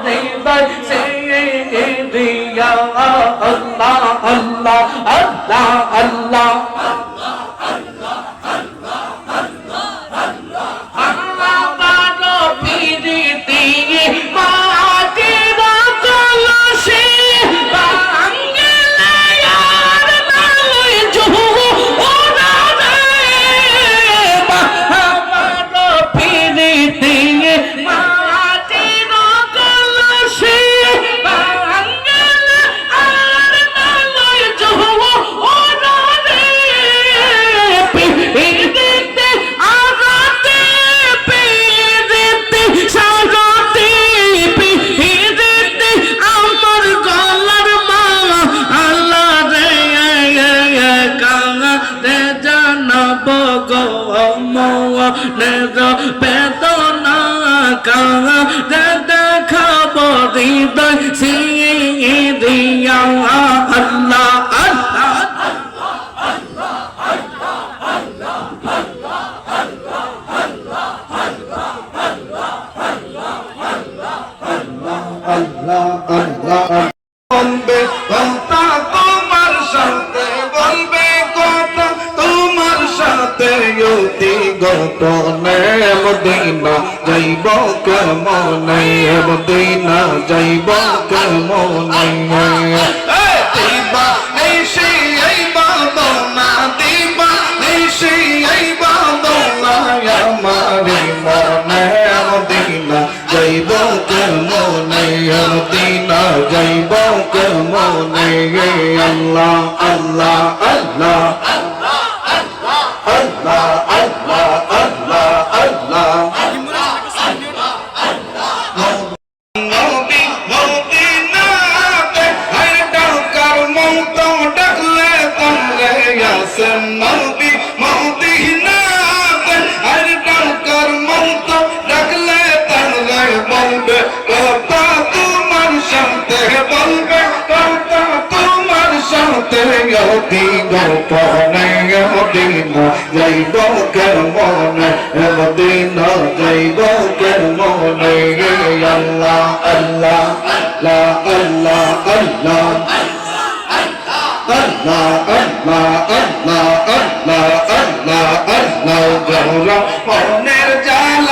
ribai sayyidi ya Allah Allah Allah Allah টনে Medina যাইব কেমনে? মদিনা যাইব কেমনে? দিবা নিশি আইবা দোনা দিবা নিশি আইবা দোনা আমারে মনে। মদিনা যাইব কেমনে? মদিনা যাইব কেমনে? আল্লাহ আল্লাহ মদিনা পহনে মদিনা যাইব কেন মনে মদিনা যাইব কেন মনে আল্লাহ আল্লাহ আল্লাহ আল্লাহ আল্লাহ আল্লাহ আল্লাহ আল্লাহ আল্লাহ আল্লাহ আল্লাহ জহরা মনের জালা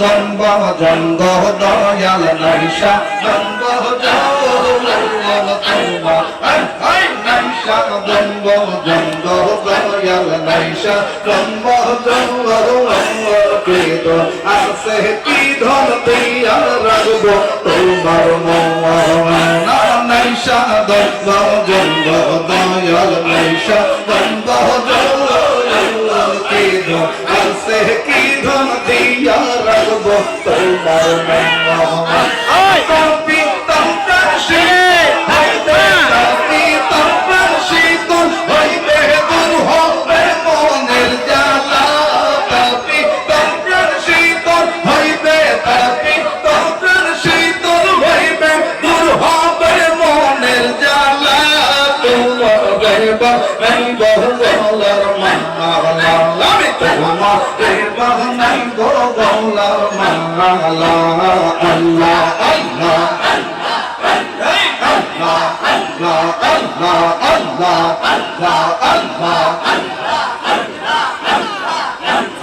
দম্ব জঙ্গ দয়াল নৈশা দম্ব জঙ্গ দম্ব জঙ্গ يلعيش لما جور لما كيد أسه تيدون تيار رغب تمر موانا نيشا دما جور دايال نيشا لما جور لما كيد أسه تيدون تيار رغب تمر নাই গো গৌলার মালা তোমাকে বাহ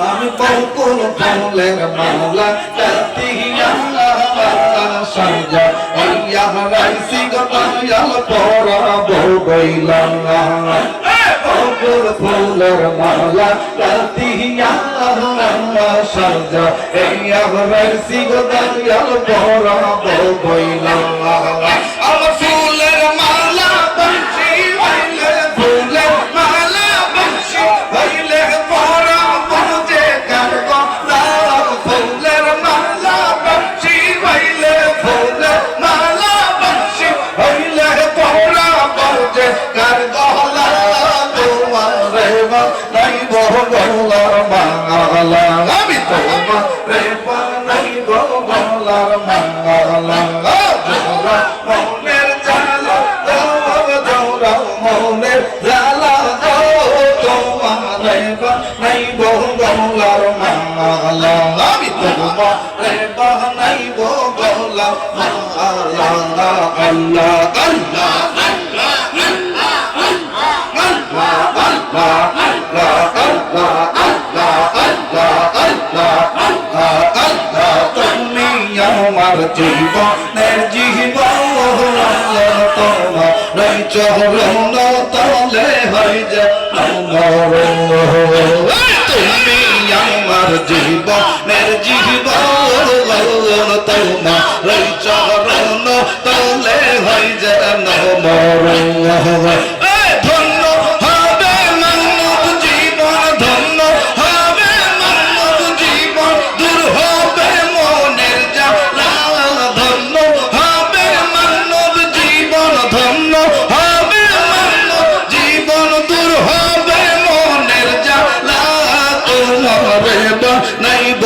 আমি কৌকুল কৌলের মালা গতায়াল পরা বইলা ফুলের মালা কাতিয়া সাজা আমার রাইসি গতায়াল পরা বইলা আমার মালা আমি তোমার রেবা নাই বহলার মালা জোরা মনের জালা জোরা মনের জালা তোমার রেবা নাই বহলার মালা আমি তোমার রেবা নাই বহলার মালা আল্লাহ আল্লাহ তুমি জীবনের জীবন তোমার চরণ তলে হয়ে তুমি আমার জীবনের জীবন তোমার চরণ তলে হয়ে যেন মরণ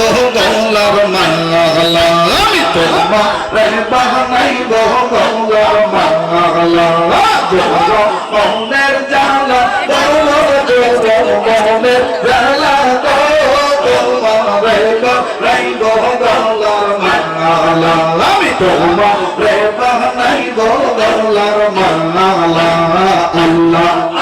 বহুগলার মালা আমি তোমার বা নাই বহুগলার মালা মনের মনের জ্বালা তোমার নাই বহুগলার মালা আমি তোমার বা নাই বহুগলার মালা আল্লাহ